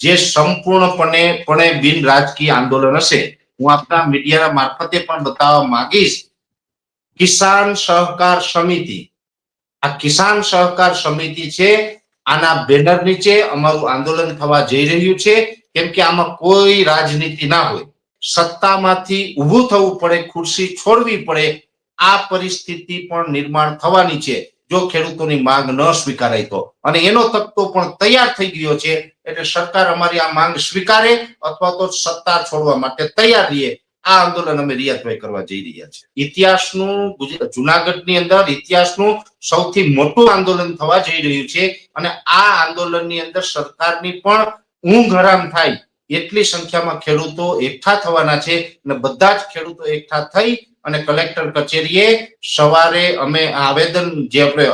જે સંપૂર્ણપણે પણે બિન રાજકીય આંદોલન હશે. હું આપના મીડિયાના મારફતે પણ બતાવવા માંગીશ, કિસાન સહકાર સમિતિ. આ કિસાન સહકાર સમિતિ છે, આના બેનર નીચે અમારું આંદોલન થવા જઈ રહ્યું છે. કેમ કે આમાં કોઈ રાજનીતિ ના હોય. સત્તામાંથી ઊભું થવું પડે, ખુરશી છોડવી પડે, આ પરિસ્થિતિ પણ નિર્માણ થવાની છે. જો ખેડૂતોની માંગ ન સ્વીકારાય તો. અને એનો તકતો પણ તૈયાર થઈ ગયો છે, એટલે સરકાર અમારી આ માંગ સ્વીકારે અથવા તો સત્તા છોડવા માટે તૈયાર રહીએ. આ આંદોલન અમે રિયાતભાઈ કરવા જઈ રહ્યા છે ઇતિહાસનું જુનાગઢની અંદર ઇતિહાસનું સૌથી મોટું આંદોલન થવા જઈ રહ્યું છે. અને આ આંદોલનની અંદર સરકારની પણ ઊંઘ હરામ થાય. એટલી સંખ્યામાં ખેડૂતો એકઠા થવાના છે અને બધા જ ખેડૂતો એકઠા થઈ અને કલેક્ટર કચેરીએ સવારે અમે આવેદન જે આપણે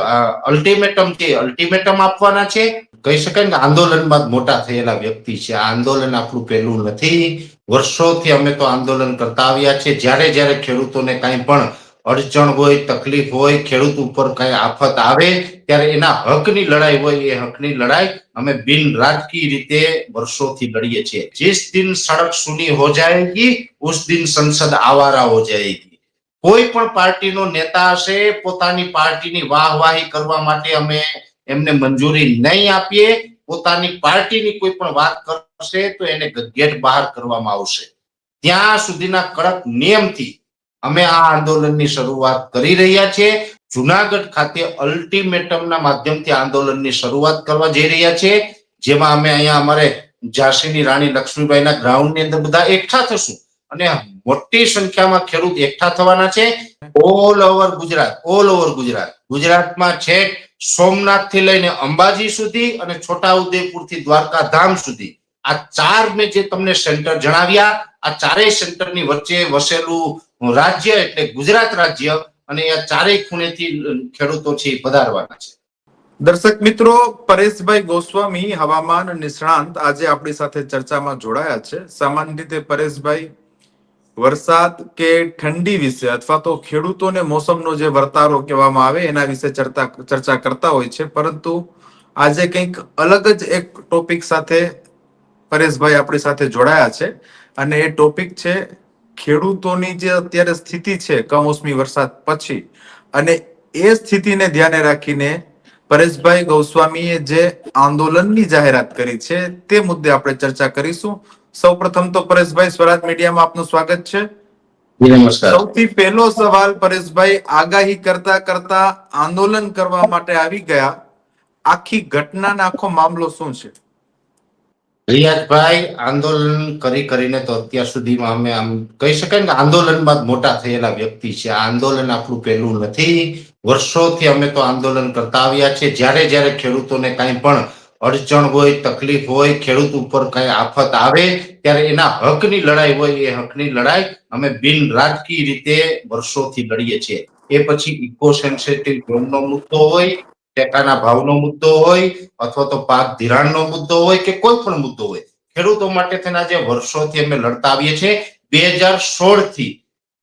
અલ્ટિમેટમ છે અલ્ટિમેટમ આપવાના છે, કહી શકાય ને આંદોલનમાં મોટા થયેલા વ્યક્તિ છે. આ આંદોલન આપણું પહેલું નથી. વર્ષોથી અમે તો આંદોલન કરતા આવ્યા છે. જ્યારે જ્યારે ખેડૂતોને કાંઈ પણ અડચણ હોય, તકલીફ હોય, ખેડૂત ઉપર કઈ આફત આવે, ત્યારે એના હકની લડાઈ હોય, એ હકની લડાઈ અમે બિન રાજકીય રીતે વર્ષોથી લડીએ છીએ. જીસ દિન સડક સુની હો જાયેગી, ઉસ દિન સંસદ આવારા હો જાયેગી. કોઈ પણ પાર્ટીનો નેતા હશે, પોતાની પાર્ટીની વાહવાહી કરવા માટે અમે એમને મંજૂરી નહીં આપીએ, પોતાની પાર્ટીની કોઈ પણ વાત કરશે તો એને ગેટ બહાર કરવામાં આવશે. ત્યાં સુધીના કડક નિયમથી અમે આ આંદોલનની શરૂઆત કરી રહ્યા છીએ. જુનાગઢ ખાતે અલ્ટિમેટમના માધ્યમથી આંદોલનની શરૂઆત કરવા જઈ રહ્યા છે જેમાં અમે અહીંયા અમારે ઝાંસીની રાણી લક્ષ્મીબાઈના ગ્રાઉન્ડની અંદર બધા એકઠા થશું. અને મોટી સંખ્યામાં ખેડૂત એકઠા થવાના છે. All over Gujarat all over Gujarat. ગુજરાતમાં છેક સોમનાથથી લઈને અંબાજી સુધી અને છોટાઉદેપુરથી દ્વારકા ધામ સુધી. આ ચાર મેં જે તમને સેન્ટર જણાવ્યા, આ ચારેય સેન્ટરની વચ્ચે વસેલું રાજ્ય એટલે ગુજરાત રાજ્ય અને આ ચારેય ખૂણેથી ખેડૂતો છે પધારવાના છે. દર્શક મિત્રો, પરેશભાઈ ગોસ્વામી હવામાન નિષ્ણાંત આજે આપણી સાથે ચર્ચામાં જોડાયા છે. સામાન્ય રીતે પરેશભાઈ વરસાદ કે ઠંડી વિશે અથવા તો ખેડૂતોને મોસમનો જે વર્તારો કહેવામાં આવે, એના વિશે ચર્ચા ચર્ચા કરતા હોય છે. પરંતુ આજે કંઈક અલગ જ એક ટોપિક સાથે પરેશભાઈ આપણી સાથે જોડાયા છે. અને એ ટોપિક છે ખેડૂતોની જે અત્યારે સ્થિતિ છે કમોસમી વરસાદ પછી. અને એ સ્થિતિને ધ્યાને રાખીને પરેશભાઈ ગૌસ્વામીએ જે આંદોલનની જાહેરાત કરી છે, તે મુદ્દે આપણે ચર્ચા કરીશું. સૌપ્રથમ તો પરેશભાઈ સ્વરાજ મીડિયામાં આપનું સ્વાગત છે. નમસ્કાર. સૌથી પહેલો સવાલ પરેશભાઈ આગાહી કરતા કરતા આંદોલન કરવા માટે આવી ગયા. આખી ઘટનાનો આખો મામલો શું છે? રિયાજભાઈ આંદોલન કરી કરીને તો અત્યાર સુધીમાં અમે આમ કહી શકાય ને કે આંદોલનમાં જ મોટા થયેલા વ્યક્તિ છે. આંદોલન આપણું પહેલું નથી. વર્ષોથી અમે તો આંદોલન કરતા આવ્યા છે જ્યારે જ્યારે ખેડૂતોને કાંઈ પણ અડચણ હોય, તકલીફ હોય, ખેડૂત ઉપર કઈ આફત આવે, ત્યારે એના હકની લડાઈ હોય, એ હકની લડાઈ અમે બિન રાજકીય રીતે વર્ષોથી લડીએ છીએ. એ પછી ઇકો સેન્સિટિવ ઝોનનો મુદ્દો હોય, ટેકાના ભાવનો મુદ્દો હોય, અથવા તો પાક ધિરાણનો મુદ્દો હોય કે કોઈ પણ મુદ્દો હોય. ખેડૂતો માટે તેના જે વર્ષોથી અમે લડતા આવીએ છીએ. બે હજાર સોળથી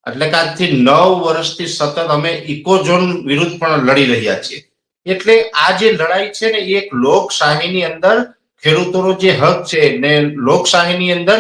એટલે કે આજથી નવ વર્ષથી સતત અમે ઇકોઝોન વિરુદ્ધ પણ લડી રહ્યા છીએ. એટલે આ જે લડાઈ છે ને એક લોકશાહીની અંદર ખેડૂતોનો જે હક છે ને લોકશાહીની અંદર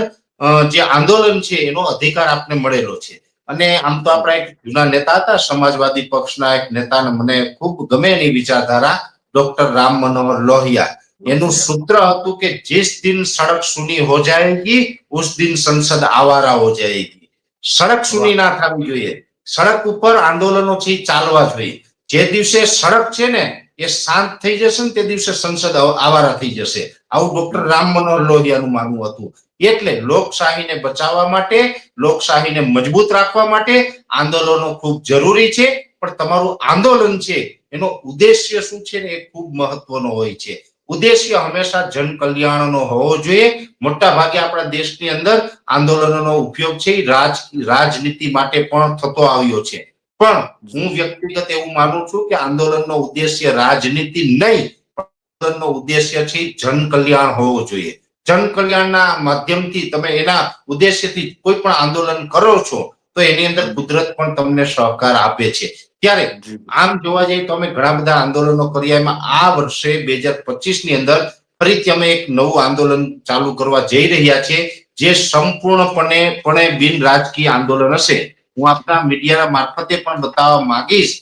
જે આંદોલન છે એનો અધિકાર આપને મળેલો છે. અને આમ તો આપણા એક જૂના નેતા હતા, સમાજવાદી પક્ષના એક નેતા મને ખૂબ ગમે એની વિચારધારા, ડોક્ટર રામ મનોહર લોહિયા. એનું સૂત્ર હતું કે જે દિન સડક સુની હો જાયેગી, ઉસ દિન સંસદ આવારા હો જાયેગી. સડક સુની ના થવી જોઈએ. સડક ઉપર આંદોલનો છે ચાલવા જોઈએ. જે દિવસે સડક છે ને, એ શાંત થઈ જશે ને તે દિવસે સંસદ આવારા થઈ જશે. આવું ડોક્ટર રામ મનોહર લોહિયાનું માનવું હતું. એટલે લોકશાહીને બચાવવા માટે, લોકશાહીને મજબૂત રાખવા માટે આંદોલનો ખૂબ જરૂરી છે. પણ તમારું આંદોલન છે, એનો ઉદ્દેશ્ય શું છે ને એ ખૂબ મહત્વનો હોય છે. ઉદ્દેશ્ય હંમેશા જનકલ્યાણનો હોવો જોઈએ. મોટા ભાગે આપણા દેશની અંદર આંદોલનોનો ઉપયોગ છે, રાજ, રાજનીતિ માટે પણ થતો આવ્યો છે. પણ હું વ્યક્તિગત એવું માનું છું કે આંદોલનનો ઉદ્દેશ્ય રાજનીતિ નહીં નો આંદોલનનો ઉદ્દેશ્ય છે જનકલ્યાણ જન કલ્યાણ હોવો જોઈએ. જન કલ્યાણના માધ્યમથી તમે એના ઉદ્દેશ્યથી કોઈ પણ આંદોલન કરો છો તો એની અંદર કુદરત પણ તમને સહકાર આપે છે. ત્યારે આમ જોવા જઈએ તો અમે ઘણા બધા આંદોલનો કર્યા એમાં આ વર્ષે બે હજાર પચીસની અંદર ફરીથી અમે એક નવું આંદોલન ચાલુ કરવા જઈ રહ્યા છીએ જે સંપૂર્ણપણે પણે બિન રાજકીય આંદોલન હશે. હું આપના મીડિયાના મારફતે પણ બતાવવા માંગીશ,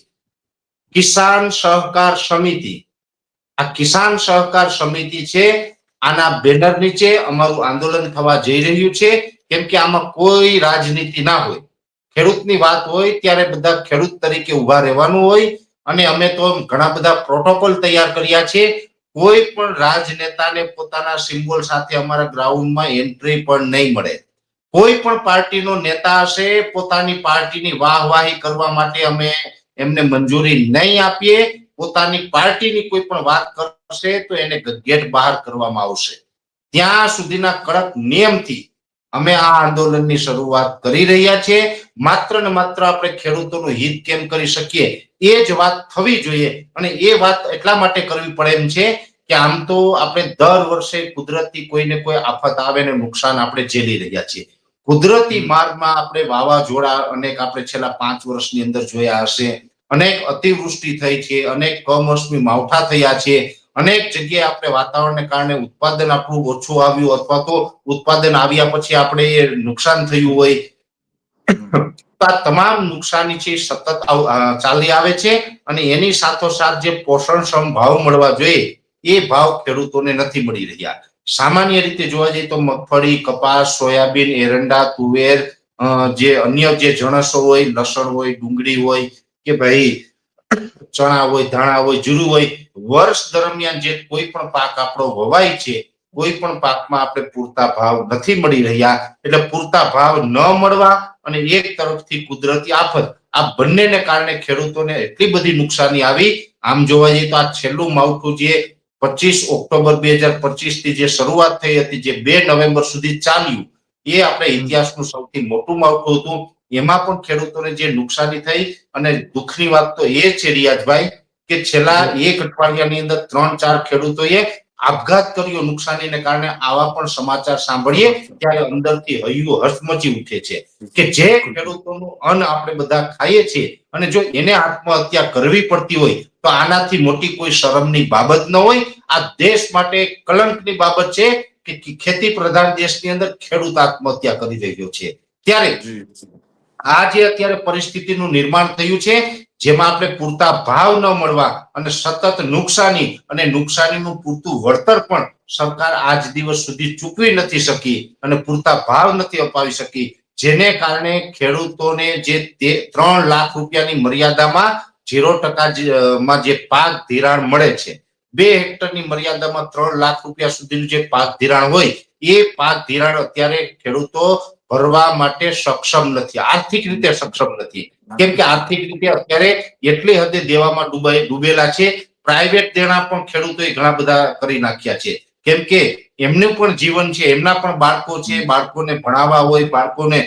કિસાન સહકાર સમિતિ. આ કિસાન સહકાર સમિતિ છે, આના બેનર નીચે અમારું આંદોલન થવા જઈ રહ્યું છે, કેમ કે આમાં કોઈ રાજનીતિ ના હોય. ખેડૂતની વાત હોય ત્યારે બધા ખેડૂત તરીકે ઊભા રહેવાનું હોય, અને અમે તો ઘણા બધા પ્રોટોકોલ તૈયાર કર્યા છે. કોઈ પણ રાજનેતાને પોતાના સિમ્બોલ સાથે અમારા ગ્રાઉન્ડમાં એન્ટ્રી પણ નહીં મળે. કોઈ પણ પાર્ટીનો નેતા હશે, પોતાની પાર્ટીની વાહવાહી કરવા માટે અમે એમને મંજૂરી નહીં આપીએ, પોતાની પાર્ટીની કોઈ પણ વાત કરશે તો એને ગેટ બહાર કરવામાં આવશે. ત્યાં સુધીના કડક નિયમથી અમે આ આંદોલનની શરૂઆત કરી રહ્યા છીએ. માત્ર ને માત્ર આપણે ખેડૂતોનું હિત કેમ કરી શકીએ? એ જ વાત થવી જોઈએ અને એ વાત એટલા માટે કરવી પડે એમ છે કે આમ તો આપણે દર વર્ષે કુદરતી કોઈને કોઈ આફત આવે ને નુકસાન આપણે ઝેલી રહ્યા છીએ. કુદરતી માર્ગમાં આપણે વાવાઝોડા અનેક આપણે છેલ્લા પાંચ વર્ષની અંદર જોયા હશે. અનેક અતિવૃષ્ટિ થઈ છે, અનેક કમોસમી માવઠા થયા છે. અનેક જગ્યાએ આપણે વાતાવરણને કારણે ઉત્પાદન આપણું ઓછું આવ્યું અથવા તો ઉત્પાદન આવ્યા પછી આપણે એ નુકસાન થયું હોય. આ તમામ નુકસાની છે સતત ચાલી આવે છે અને એની સાથોસાથ જે પોષણક્ષમ ભાવ મળવા જોઈએ, એ ભાવ ખેડૂતોને નથી મળી રહ્યા. સામાન્ય રીતે જોવા જઈએ તો મગફળી, કપાસ, સોયાબીન, એરંડા, તુવેર જે અન્ય જે જણસો હોય, લસણ હોય, ડુંગળી હોય કે ભાઈ ચણા હોય, ધાણા હોય, જીરું હોય, વર્ષ દરમિયાન જે કોઈ પણ પાક આપણો વવાય છે, કોઈ પણ પાકમાં આપણે પૂરતા ભાવ નથી મળી રહ્યા, એટલે પૂરતા ભાવ ન મળવા અને એક તરફથી કુદરતી આફત, આ બંનેને કારણે ખેડૂતોને એટલી બધી નુકસાની આવી. આમ જોવા જઈએ તો આ છેલ્લું માવઠું જે પચીસ ઓક્ટોબર બે હજાર પચીસથી જે શરૂઆત થઈ હતી જે બે નવેમ્બર સુધી ચાલ્યું એ આપણે ઇતિહાસનું સૌથી મોટું માવઠું હતું. એમાં પણ ખેડૂતોને જે નુકસાની થઈ અને દુઃખની વાત તો એ છે રિયાજભાઈ કે છેલ્લા એક અઠવાડિયાની અંદર ત્રણ ચાર ખેડૂતોએ આપઘાત કર્યો નુકસાનીને કારણે આવા પણ સમાચાર સાંભળીએ ત્યારે અંદરથી હૈયું હસમચી ઉઠે છે કે જે ખેડૂતોનું અન્ન આપણે બધા ખાઈએ છીએ અને જો એને આત્મહત્યા કરવી પડતી હોય તો આનાથી મોટી કોઈ શરમની બાબત ન હોય. આ દેશ માટે કલંકની બાબત છે કે ખેતી પ્રધાન દેશની અંદર ખેડૂત આત્મહત્યા કરી રહ્યો છે. ત્યારે આ જે અત્યારે પરિસ્થિતિનું નિર્માણ થયું છે જેમાં આપણે પૂરતા ભાવ ન મળવા અને સતત નુકસાની અને નુકસાનીનું પૂરતું વળતર પણ સરકાર આજ દિવસ સુધી ચૂકવી નથી શકી અને પૂરતા ભાવ નથી અપાવી શકી. જેને કારણે ખેડૂતોને જે તે- ત્રણ લાખ રૂપિયાની મર્યાદામાં ઝીરો ટકા માં જે પાક ધિરાણ મળે છે, બે હેક્ટરની મર્યાદામાં ત્રણ લાખ રૂપિયા સુધીનું જે પાક ધિરાણ હોય, એ પાક ધિરાણ અત્યારે ખેડૂતો ભરવા માટે સક્ષમ નથી. આર્થિક રીતે સક્ષમ નથી. કેમ કે આર્થિક રીતે અત્યારે એટલી હદે દેવામાં ડૂબાઈ, ડૂબેલા છે. પ્રાઇવેટ દેણા પણ ખેડૂતોએ ઘણા બધા કરી નાખ્યા છે. કેમ કે એમનું પણ જીવન છે, એમના પણ બાળકો છે. બાળકોને ભણાવવા હોય, બાળકોને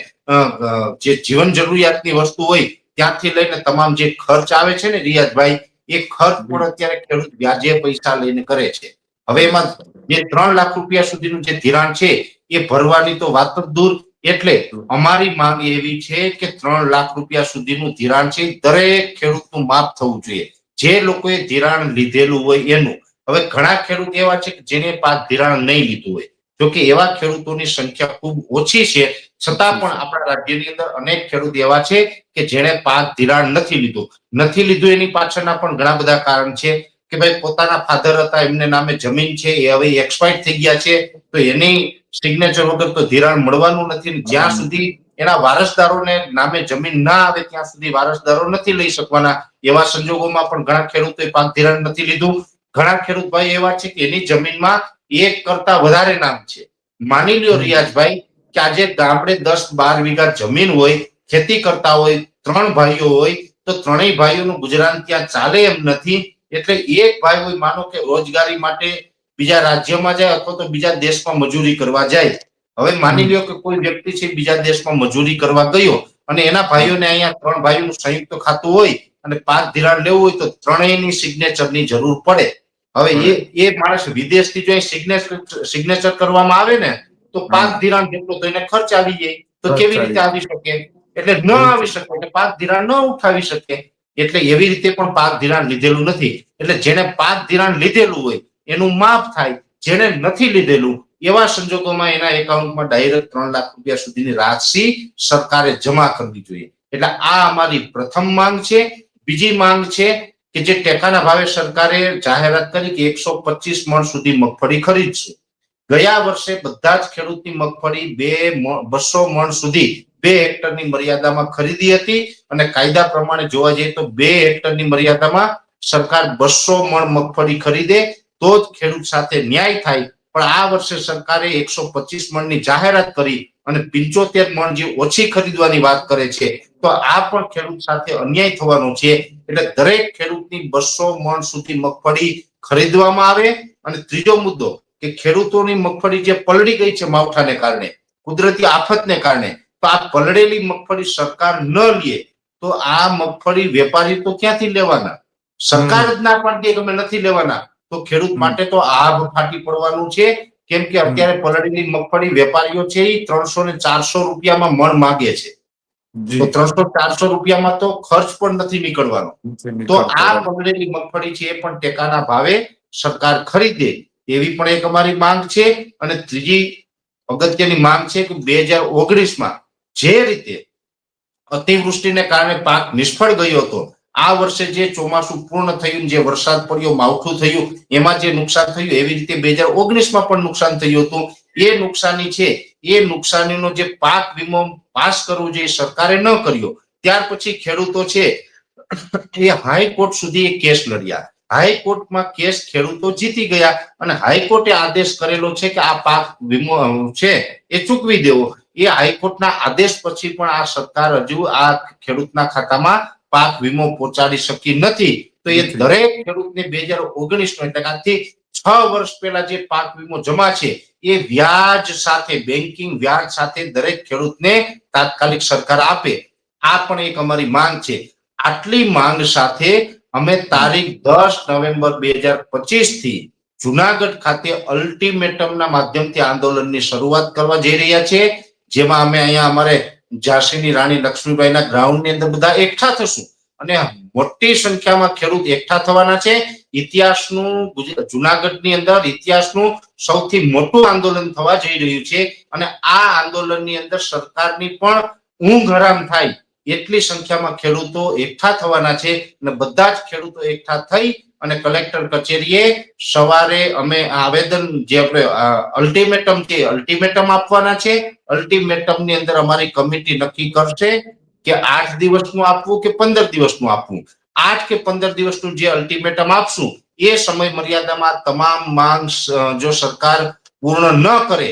જે જીવન જરૂરિયાતની વસ્તુ હોય, ત્યાંથી લઈને તમામ જે ખર્ચ આવે છે ને રિયાજભાઈ એ ખર્ચ પણ અત્યારે ખેડૂત વ્યાજે પૈસા લઈને કરે છે. હવે એમાં જે ત્રણ લાખ રૂપિયા સુધીનું જે ધિરાણ છે, એ ભરવાની તો વાત જ દૂર. એટલે અમારી માંગ એવી છે કે ત્રણ લાખ રૂપિયા સુધીનું ધિરાણ છે, દરેક ખેડૂતનું માફ થવું જોઈએ. જે લોકોએ ધિરાણ લીધેલું હોય એનું. હવે ઘણા ખેડૂત એવા છે કે જેને પાક ધિરાણ નહીં લીધું હોય. જોકે એવા ખેડૂતોની સંખ્યા ખૂબ ઓછી છે, છતાં પણ આપણા રાજ્યની અંદર અનેક ખેડૂત એવા છે કે જેણે પાક ધિરાણ નથી લીધું. નથી લીધું એની પાછળના પણ ઘણા બધા કારણ છે. કે ભાઈ પોતાના ફાધર હતા, એમને નામે જમીન છે, એ હવે એક્સપાયર થઈ ગયા છે, તો એની સિગ્નેચર વગર તો ધિરાણ મળવાનું નથી જ્યાં સુધી એના વારસદારોને નામે જમીન ના આવે, ત્યાં સુધી વારસદારો નથી લઈ શકવાના. એવા સંજોગોમાં પણ ઘણા ખેડૂતોએ પાક ધિરાણ નથી લીધું. ઘણા ખેડૂત ભાઈ એવા છે કે એની જમીનમાં એક કરતા વધારે નામ છે. માની લ્યો રિયાજભાઈ કે આજે ગામડે દસ બાર વીઘા જમીન હોય, ખેતી કરતા હોય, ત્રણ ભાઈઓ હોય, તો ત્રણેય ભાઈઓનું ગુજરાન ત્યાં ચાલે એમ નથી. એટલે એક ભાઈ હોય માનો કે રોજગારી માટે બીજા રાજ્યમાં જાય અથવા તો બીજા દેશમાં મજૂરી કરવા જાય. હવે માની લ્યો કે કોઈ વ્યક્તિ છે બીજા દેશમાં મજૂરી કરવા ગયો અને એના ભાઈઓને અહીંયા ત્રણ ભાઈઓનું સંયુક્ત ખાતું હોય અને પાંચ ધિરાણ લેવું હોય તો ત્રણેયની સિગ્નેચરની જરૂર પડે. હવે એ એ માણસ વિદેશથી જો સિગ્નેચર સિગ્નેચર કરવામાં આવે ને તો પાંચ ધિરાણ જેટલો તો એને ખર્ચ આવી જાય. તો કેવી રીતે આવી શકે? એટલે ન આવી શકે એટલે પાંચ ધિરાણ ન ઉઠાવી શકે. એટલે એવી રીતે પણ પાક ધિરાણ લીધેલું નથી. એટલે જેને પાક ધિરાણ લીધેલું હોય, એનું માફ થાય જેને નથી લીધેલું, એવા સંજોગોમાં એના એકાઉન્ટમાં ડાયરેક્ટ ત્રણ લાખ રૂપિયા સુધીની રાશિ સરકારે જમા કરવી જોઈએ. એટલે આ અમારી પ્રથમ માંગ છે. બીજી માંગ છે કે જે ટેકાના ભાવે સરકારે જાહેરાત કરી કે એકસો પચીસ મણ સુધી મગફળી ખરીદશે. ગયા વર્ષે બધા જ ખેડૂતની મગફળી બે બસો મણ સુધી બે હેક્ટરની મર્યાદામાં ખરીદી હતી અને કાયદા પ્રમાણે જોવા જઈએ તો બે હેક્ટરની મર્યાદામાં સરકાર બસો મણ મગફળી ખરીદે, તો જ ખેડૂત સાથે ન્યાય થાય. પણ આ વર્ષે સરકારે એકસો પચીસ મણની જાહેરાત કરી અને પિંચોતેર મણ જે ઓછી ખરીદવાની વાત કરે છે, તો આ પણ ખેડૂત સાથે અન્યાય થવાનો છે. એટલે દરેક ખેડૂતની બસો મણ સુધી મગફળી ખરીદવામાં આવે. અને ત્રીજો મુદ્દો કે ખેડૂતોની મગફળી જે પલળી ગઈ છે માવઠાને કારણે કુદરતી આફતને કારણે તો આ પલળેલી મગફળી સરકાર ન લે તો આ મગફળી વેપારી તો ક્યાંથી લેવાના? સરકાર જ ના પાડતી કે અમે નથી લેવાના. તો ખેડૂત માટે તો આભ ફાટી પડવાનું છે. કેમ કે અત્યારે પલળેલી મગફળી વેપારીઓ છે એ ત્રણસો ને ચારસો રૂપિયામાં મણ માગે છે. તો ત્રણસો ચારસો રૂપિયામાં તો ખર્ચ પણ નથી નીકળવાનો. તો આ પલળેલી મગફળી છે એ પણ ટેકાના ભાવે સરકાર ખરીદે. એવી પણ એક અમારી માંગ છે અને ત્રીજી અગત્યની માંગ છે કે બે હજાર ઓગણીસમાં જે રીતે અતિવૃષ્ટિને કારણે પાક નિષ્ફળ ગયો હતો, આ વર્ષે જે ચોમાસું પૂર્ણ થયું, જે વરસાદ પડ્યો, માવઠું થયું, એમાં જે નુકસાન થયું, એવી રીતે બે હજાર ઓગણીસમાં પણ નુકસાન થયું હતું. એ નુકસાની છે, એ નુકસાનીનો જે પાક વીમો પાસ કરવો જોઈએ સરકારે ન કર્યો. ત્યાર પછી ખેડૂતો છે, એ હાઈકોર્ટ સુધી કેસ લડ્યા. હાઈકોર્ટમાં કેસ ખેડૂતો જીતી ગયા અને હાઈકોર્ટે આદેશ કરેલો છે કે આ પાક વીમો છે એ ચૂકવી દેવો. એ હાઈકોર્ટના આદેશ પછી પણ આ સરકાર હજુ આ ખેડૂતના ખાતામાં પાક વીમો પહોંચાડી શકી નથી. તો એ દરેક ખેડૂતને બે હજાર ઓગણીસ નો એટલે આજથી છ વર્ષ પહેલા જે પાક વીમો જમા છે એ વ્યાજ સાથે બેન્કિંગ વ્યાજ સાથે દરેક ખેડૂતને તાત્કાલિક સરકાર આપે. આ પણ એક અમારી માંગ છે. આટલી માંગ સાથે અમે તારીખ દસ નવેમ્બર બે હજાર પચીસથી જુનાગઢ ખાતે અલ્ટિમેટમના માધ્યમથી આંદોલનની શરૂઆત કરવા જઈ રહ્યા છે જેમાં અમે અહીંયા અમારે ઝાંસીની રાણી લક્ષ્મીબાઈના ગ્રાઉન્ડની અંદર બધા એકઠા થશું. અને મોટી સંખ્યામાં ખેડૂત એકઠા થવાના છે. ઇતિહાસનું જુનાગઢની અંદર ઇતિહાસનું સૌથી મોટું આંદોલન થવા જઈ રહ્યું છે. અને આ આંદોલનની અંદર સરકારની પણ ઊંઘ હરામ થાય એટલી સંખ્યામાં ખેડૂતો એકઠા થવાના છે અને બધા જ ખેડૂતો એકઠા થઈ અને કલેક્ટર કચેરીએ સવારે અમે આવેદન જે આપણે અલ્ટિમેટમ છે અલ્ટિમેટમ આપવાના છે અલ્ટિમેટમની અંદર અમારી કમિટી નક્કી કરશે કે આઠ દિવસનું આપવું કે પંદર દિવસનું આપવું. આઠ કે પંદર દિવસનું જે અલ્ટિમેટમ આપશું, એ સમય મર્યાદામાં તમામ માંગ જો સરકાર પૂર્ણ ન કરે,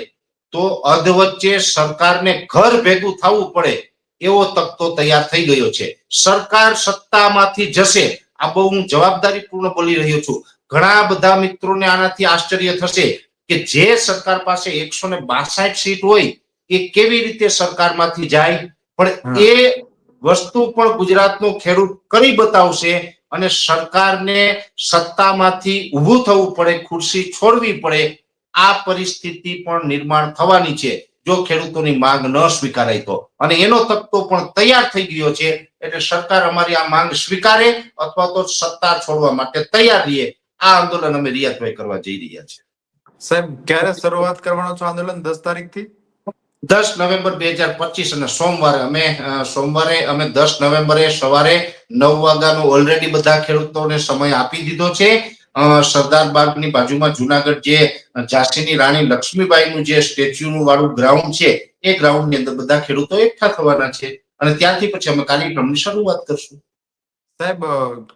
તો અધવચ્ચે સરકારને ઘર ભેગું થવું પડે. એવો તકતો તૈયાર થઈ ગયો છે. સરકાર સત્તામાંથી જશે. આ બહુ હું જવાબદારી પૂર્ણ બોલી રહ્યો છું. ઘણા બધા મિત્રોને આનાથી આશ્ચર્ય થશે કે જે સરકાર પાસે એકસો ને બાસઠ સીટ હોય એ કેવી રીતે સરકારમાંથી જાય? પણ એ વસ્તુ પણ ગુજરાતનો ખેડૂત કરી બતાવશે અને સરકારને સત્તામાંથી ઊભું થવું પડે ખુરશી છોડવી પડે આ પરિસ્થિતિ પણ નિર્માણ થવાની છે. જો ખેડૂતોની માંગ ન સ્વીકારાય તો. અને એનો તકતો પણ તૈયાર થઈ ગયો છે એટલે સરકાર અમારી આ માંગ સ્વીકારે અથવા તો સત્તા છોડવા માટે તૈયાર રહીએ. આ આંદોલન અમે રિયાતભાઈ કરવા જઈ રહ્યા છીએ. સાહેબ ક્યારે શરૂઆત કરવાનો છો આંદોલન? દસ તારીખથી દસ નવેમ્બર બે હજાર પચીસ અને સોમવારે અમે સોમવારે અમે દસ નવેમ્બરે સવારે નવ વાગ્યાનો ઓલરેડી બધા ખેડૂતોને સમય આપી દીધો છે. સરદાર બાગની બાજુમાં જુનાગઢ જે ઝાંસીની રાણી લક્ષ્મીબાઈનું જે સ્ટેચ્યુ વાળું ગ્રાઉન્ડ છે એ ગ્રાઉન્ડની અંદર બધા ખેડૂતો એકઠા થવાના છે. અને ત્યાંથી પછી અમે કાર્યક્રમની શરૂઆત કરશું. સાહેબ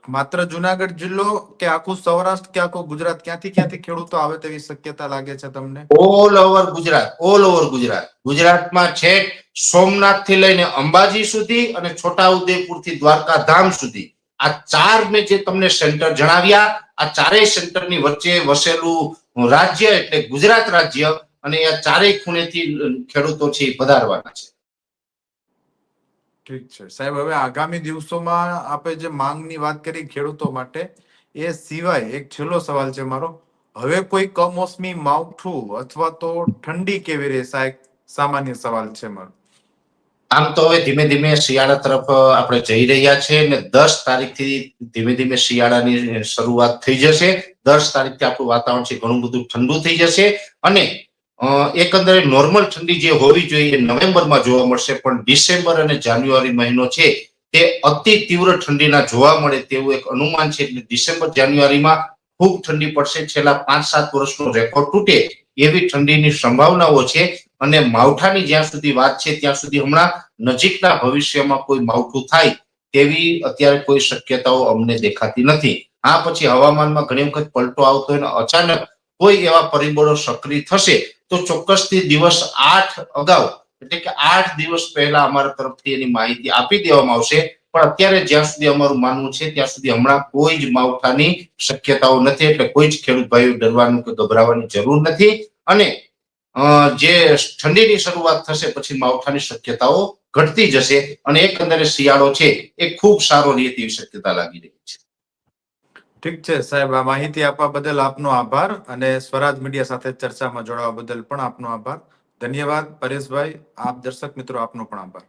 માત્ર જુનાગઢ જિલ્લો કે આખું સૌરાષ્ટ્ર કે આખું ગુજરાત ક્યાંથી ક્યાંથી ખેડૂતો આવે તેવી શક્યતા લાગે છે તમને? All over Gujarat all over Gujarat. ગુજરાતમાં છેક સોમનાથથી લઈને અંબાજી સુધી અને છોટાઉદેપુરથી દ્વારકા ધામ સુધી આ ચાર મેં જે તમને સેન્ટર જણાવ્યા, આ ચારેય સેન્ટરની વચ્ચે વસેલું રાજ્ય એટલે ગુજરાત રાજ્ય અને આ ચારેય ખૂણેથી ખેડૂતો છે પધારવાના છે. ઠીક છે. સાહેબ, હવે આગામી દિવસોમાં આપે જે માંગની વાત કરી ખેડૂતો માટે, એ સિવાય એક છેલ્લો સવાલ છે મારો. હવે કોઈ કમોસમી માવઠું અથવા તો ઠંડી કેવી રહેશે? સામાન્ય સવાલ છે મારો. આમ તો હવે ધીમે ધીમે શિયાળા તરફ આપણે જઈ રહ્યા છે અને દસ તારીખથી ધીમે ધીમે શિયાળાની શરૂઆત થઈ જશે. દસ તારીખથી આપણું વાતાવરણ છે ઘણું બધું ઠંડુ થઈ જશે અને એકંદરે નોર્મલ ઠંડી જે હોવી જોઈએ નવેમ્બરમાં જોવા મળશે, પણ ડિસેમ્બર અને જાન્યુઆરી મહિનો છે તે અતિ તીવ્ર ઠંડીના જોવા મળે તેવું એક અનુમાન છે. એટલે ડિસેમ્બર, જાન્યુઆરીમાં ખૂબ ઠંડી પડશે. છેલ્લા પાંચ સાત વર્ષનો રેકોર્ડ તૂટે એવી ઠંડીની સંભાવનાઓ છે અને માવઠાની જ્યાં સુધી વાત છે ત્યાં સુધી હમણાં નજીકના ભવિષ્યમાં કોઈ માવઠું થાય તેવી અત્યારે કોઈ શક્યતાઓ અમને દેખાતી નથી. આ પછી હવામાનમાં ઘણી વખત પલટો આવતો હોય અચાનક કોઈ એવા પરિબળો સક્રિય થશે તો ચોક્કસથી દિવસ આઠ અગાઉ એટલે કે આઠ દિવસ પહેલા અમારા તરફથી એની માહિતી આપી દેવામાં આવશે. પણ અત્યારે જ્યાં સુધી અમારું માનવું છે, ત્યાં સુધી હમણાં કોઈ જ માવઠાની શક્યતાઓ નથી, એટલે કોઈ જ ખેડૂત ભાઈઓ ડરવાનું કે ગભરાવાની જરૂર નથી. અને જે ઠંડીની શરૂઆત થશે, પછી માવઠાની શક્યતાઓ ઘટતી જશે અને એકંદરે શિયાળો છે, એ ખૂબ સારો રહે તેવી શક્યતા લાગી રહી છે. ઠીક છે, સાહેબ, આ માહિતી આપવા બદલ આપનો આભાર અને સ્વરાજ મીડિયા સાથે ચર્ચામાં જોડાવા બદલ પણ આપનો આભાર. ધન્યવાદ, પરેશભાઈ, આપ દર્શક મિત્રો, આપનો પણ આભાર.